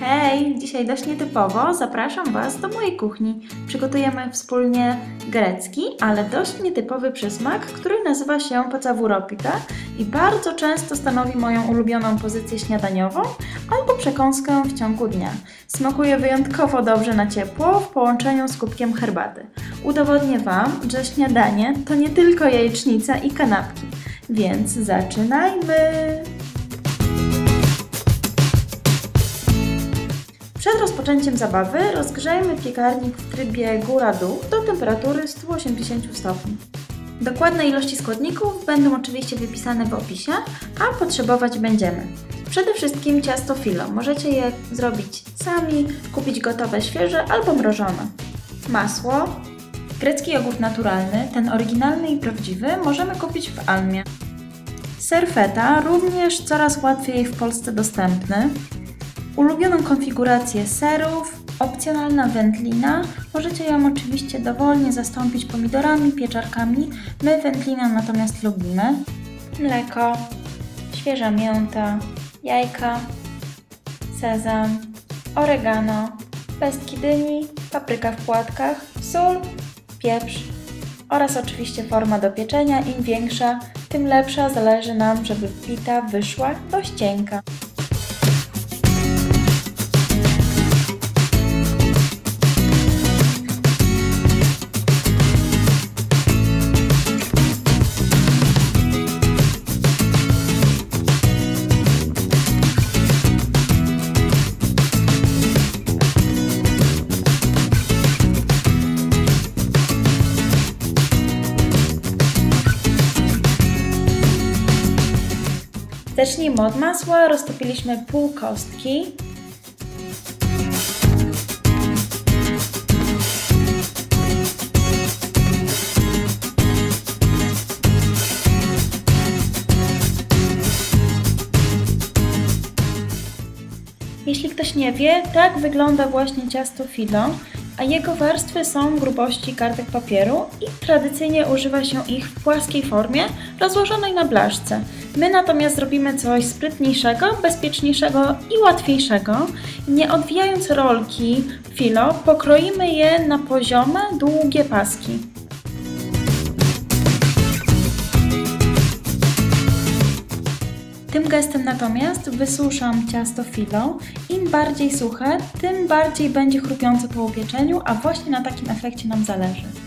Hej, dzisiaj dość nietypowo zapraszam Was do mojej kuchni. Przygotujemy wspólnie grecki, ale dość nietypowy przysmak, który nazywa się pacawuropita i bardzo często stanowi moją ulubioną pozycję śniadaniową albo przekąskę w ciągu dnia. Smakuje wyjątkowo dobrze na ciepło w połączeniu z kubkiem herbaty. Udowodnię Wam, że śniadanie to nie tylko jajecznica i kanapki. Więc zaczynajmy! Przed rozpoczęciem zabawy rozgrzejmy piekarnik w trybie góra-dół do temperatury 180 stopni. Dokładne ilości składników będą oczywiście wypisane w opisie, a potrzebować będziemy. Przede wszystkim ciasto filo. Możecie je zrobić sami, kupić gotowe, świeże albo mrożone. Masło. Grecki jogurt naturalny, ten oryginalny i prawdziwy, możemy kupić w Almie. Ser feta, również coraz łatwiej w Polsce dostępny. Ulubioną konfigurację serów, opcjonalna wędlina. Możecie ją oczywiście dowolnie zastąpić pomidorami, pieczarkami. My wędlinę natomiast lubimy. Mleko, świeża mięta, jajka, sezam, oregano, pestki dyni, papryka w płatkach, sól, pieprz oraz oczywiście forma do pieczenia. Im większa, tym lepsza. Zależy nam, żeby pita wyszła dość cienka. Zacznijmy od masła. Roztopiliśmy pół kostki. Jeśli ktoś nie wie, tak wygląda właśnie ciasto filo, a jego warstwy są grubości kartek papieru i tradycyjnie używa się ich w płaskiej formie rozłożonej na blaszce. My natomiast zrobimy coś sprytniejszego, bezpieczniejszego i łatwiejszego. Nie odwijając rolki filo, pokroimy je na poziome, długie paski. Tym gestem natomiast wysuszam ciasto filo. Im bardziej suche, tym bardziej będzie chrupiące po upieczeniu, a właśnie na takim efekcie nam zależy.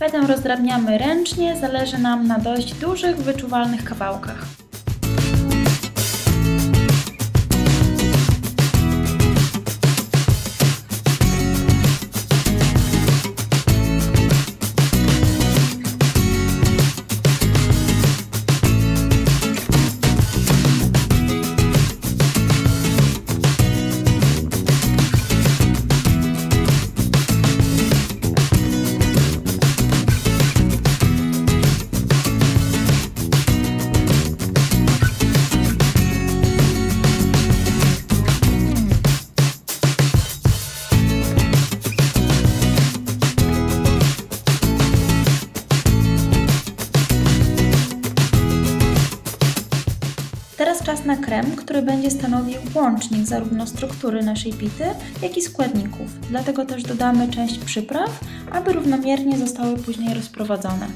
Fetę rozdrabniamy ręcznie, zależy nam na dość dużych, wyczuwalnych kawałkach. Na krem, który będzie stanowił łącznik zarówno struktury naszej pity, jak i składników. Dlatego też dodamy część przypraw, aby równomiernie zostały później rozprowadzone.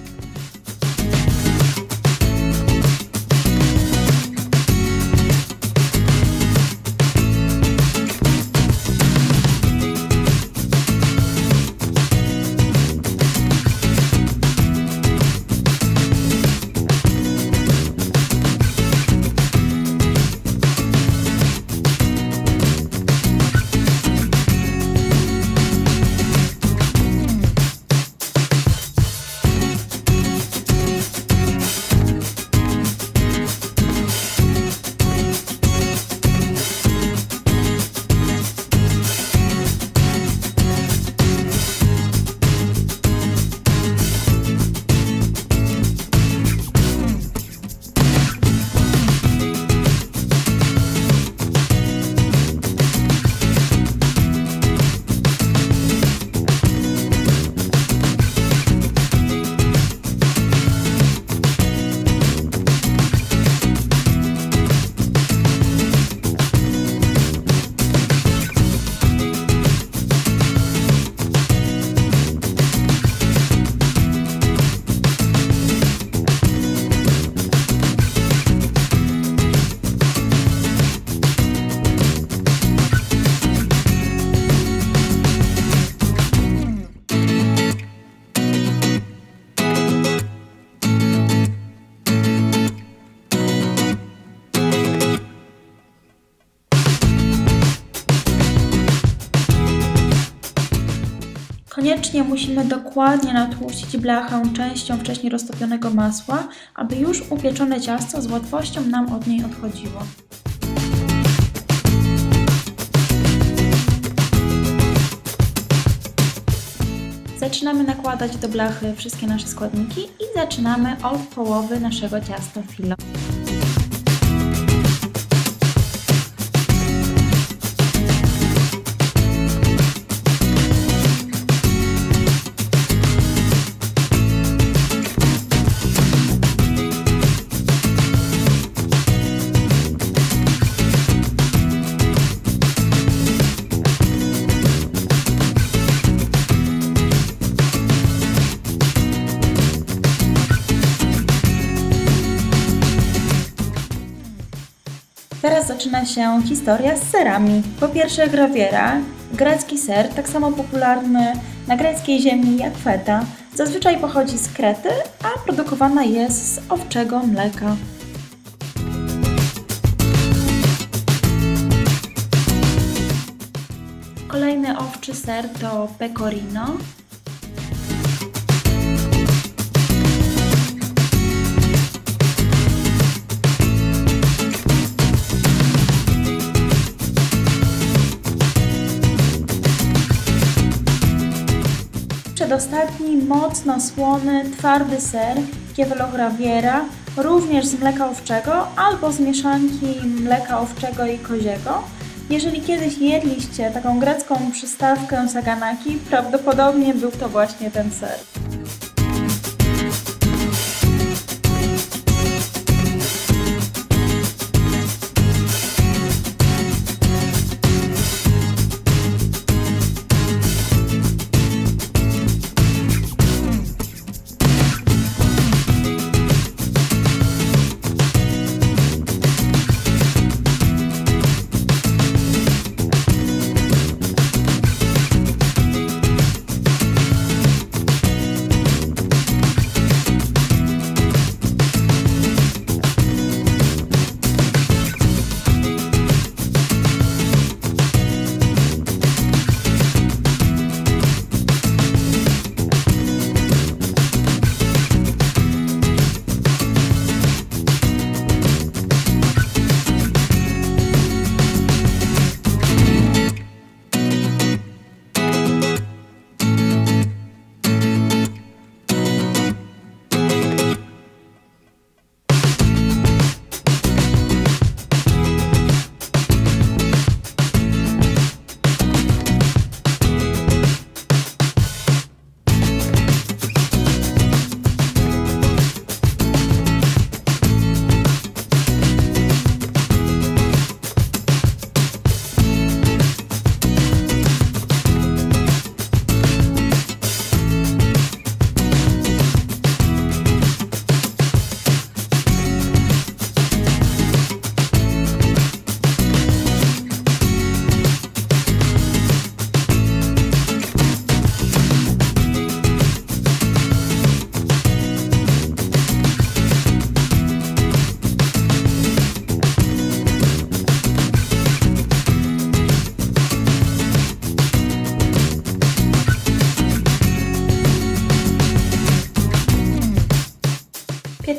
Koniecznie musimy dokładnie natłuścić blachę częścią wcześniej roztopionego masła, aby już upieczone ciasto z łatwością nam od niej odchodziło. Zaczynamy nakładać do blachy wszystkie nasze składniki i zaczynamy od połowy naszego ciasta filo. Zaczyna się historia z serami. Po pierwsze grawiera, grecki ser, tak samo popularny na greckiej ziemi jak feta. Zazwyczaj pochodzi z Krety, a produkowana jest z owczego mleka. Kolejny owczy ser to pecorino. Przedostatni, mocno słony, twardy ser Chiavello Graviera, również z mleka owczego albo z mieszanki mleka owczego i koziego. Jeżeli kiedyś jedliście taką grecką przystawkę saganaki, prawdopodobnie był to właśnie ten ser.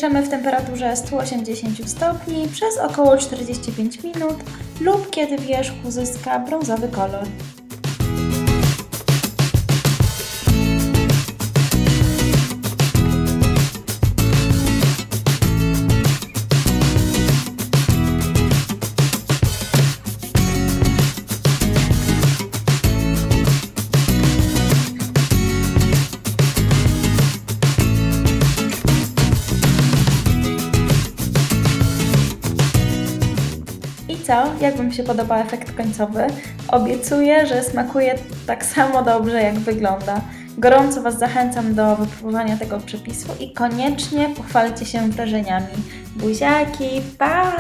Pieczemy w temperaturze 180 stopni przez około 45 minut lub kiedy wierzch uzyska brązowy kolor. Co? Jak Wam się podoba efekt końcowy? Obiecuję, że smakuje tak samo dobrze, jak wygląda. Gorąco Was zachęcam do wypróbowania tego przepisu i koniecznie pochwalcie się wrażeniami. Buziaki, pa!